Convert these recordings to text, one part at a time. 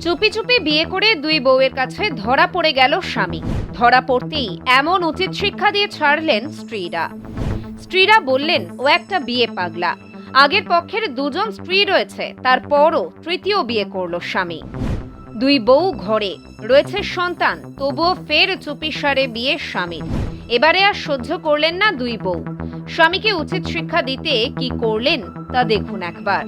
চুপি চুপি বিয়ে করে দুই বউয়ের কাছে ধরা পড়ে গেল স্বামী। ধরা পড়তেই এমন উচিত শিক্ষা দিয়ে ছাড়লেন স্ত্রীরা। স্ত্রীরা বললেন, ও একটা বিয়ে পাগলা। আগের পক্ষের দুজন স্ত্রী রয়েছে, তারপরও তৃতীয় বিয়ে করল স্বামী। দুই বউ ঘরে, রয়েছে সন্তান, তবুও ফের চুপিসারে বিয়ে স্বামীর। এবারে আর সহ্য করলেন না দুই বউ। স্বামীকে উচিত শিক্ষা দিতে কি করলেন তা দেখুন একবার।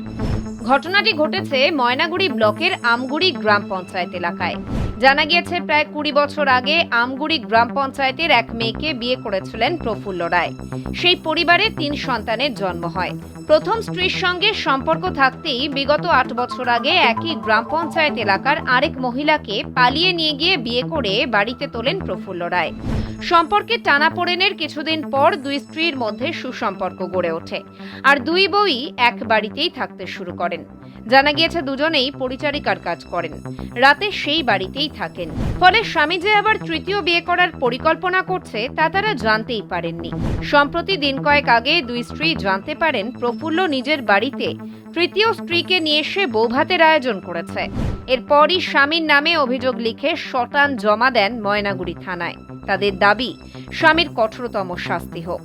ঘটনাটি ঘটেছে ময়নাগুড়ি ব্লকের আমগুড়ি গ্রাম পঞ্চায়েত এলাকায়। জানা গিয়েছে প্রায় কুড়ি বছর আগে আমগুড়ি গ্রাম পঞ্চায়েতের এক মেয়েকে বিয়ে করেছিলেন প্রফুল্ল রায়। সেই পরিবারে তিন সন্তানের জন্ম হয়। প্রথম স্ত্রীর সঙ্গে সম্পর্ক থাকতেই বিগত আট বছর আগে একই গ্রাম পঞ্চায়েত এলাকার আরেক মহিলাকে পালিয়ে নিয়ে গিয়ে বিয়ে করে বাড়িতে তোলেন প্রফুল্ল রায়। সম্পর্কে টানাপোড়েনের কিছুদিন পর দুই স্ত্রীর মধ্যে সুসম্পর্ক গড়ে ওঠে। আর দুই বই এক বাড়িতেই থাকতে শুরু করেন। জানা গিয়েছে দুজনেই পরিচারিকার কাজ করেন। রাতে সেই বাড়িতেই থাকেন। ফলে স্বামী যে আবার তৃতীয় বিয়ে করার পরিকল্পনা করছে, তা তারা জানতেই পারেননি। সম্প্রতি দিন কয়েক আগে দুই স্ত্রী জানতে পারেন প্রফুল্ল নিজের বাড়িতে তৃতীয় স্ত্রীকে নিয়ে এসে বৌভাতের আয়োজন করেছে। এরপরই স্বামীর নামে অভিযোগ লিখে শটান জমা দেন ময়নাগুড়ি থানায়। তাদের দাবি স্বামীর কঠোরতম শাস্তি হোক।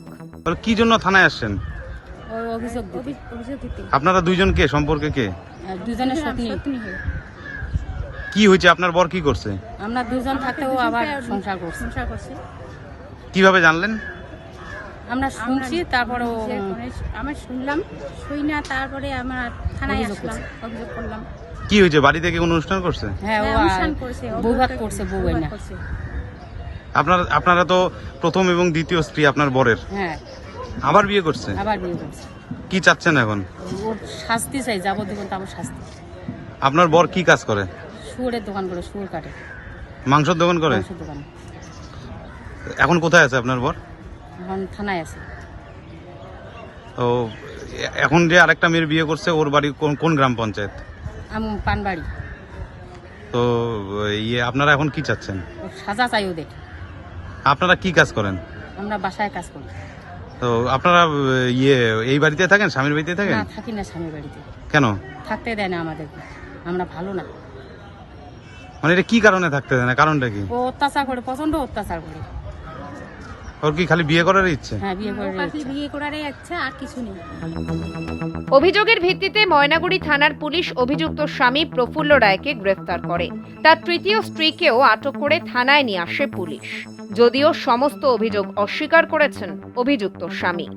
কি জন্য থানায় আসছেন? আপনারা দুইজন কে? সম্পর্কে কে? দুজনের সত্যি কি হয়েছে? আপনার বর কি করছে? আমরা দুজন থাকতেও আবার সংসার করছি। সংসার করছে। কীভাবে জানলেন? আমরা শুনছি তারপরে ও আমরা শুনলাম শুই না তারপরে আমরা থানায় আসলাম অভিযোগ করলাম। কি হয়েছে? বাড়ি থেকে অনুষ্ঠান করছে? হ্যাঁ ও হ্যাঁ, অনুষ্ঠান করছে বৌভাত করছে বউ না। করছে। আপনারা আপনারা তো প্রথম এবং দ্বিতীয় স্ত্রী আপনার বরের। হ্যাঁ। আবার বিয়ে করছে? আবার বিয়ে করছে। কি চাচ্ছেন এখন? ওর শাস্তি চাই শাস্তি। আপনার বর কি কাজ করে? শুয়োরের দোকান করে শুয়োর কাটে। মাংসের দোকান করে? মাংসের দোকান। এখন কোথায় আছে আপনার বর? এখন থানায় আছে। তো এখন যে আরেকটা মেয়ের বিয়ে করছে ওর বাড়ি কোন কোন গ্রাম পঞ্চায়েত? আমি পানবাড়ি। তো ইয়ে আপনারা এখন কি চাচ্ছেন? সাজা চাই ওদের। আপনারা কি কাজ করেন? আমরা বাসায় কাজ করি। তো আপনারা ইয়ে এই বাড়িতে থাকেন স্বামীর বাড়িতে থাকেন? না থাকি না স্বামীর বাড়িতে। কেন? থাকতে দেয় না আমাদের আমরা ভালো না। মানে এটা কি কারণে থাকতে দেয় না? কারণটা কি? ও অত্যাচার করে প্রচণ্ড অত্যাচার করে। ওর কি খালি বিয়ে করার ইচ্ছে? হ্যাঁ বিয়ে করে ও বিয়ে করারই ইচ্ছা আর কিছু নেই। অভিযোগের ভিত্তিতে ময়নাগুড়ি থানার পুলিশ অভিযুক্ত স্বামী প্রফুল্ল রায়কে গ্রেফতার করে। তার তৃতীয় স্ত্রীকেও আটক করে থানায় নিয়ে আসে পুলিশ। যদিও সমস্ত অভিযোগ অস্বীকার করেছেন অভিযুক্ত স্বামী।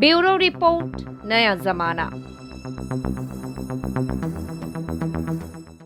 ব্যুরো রিপোর্ট নয়া জামানা।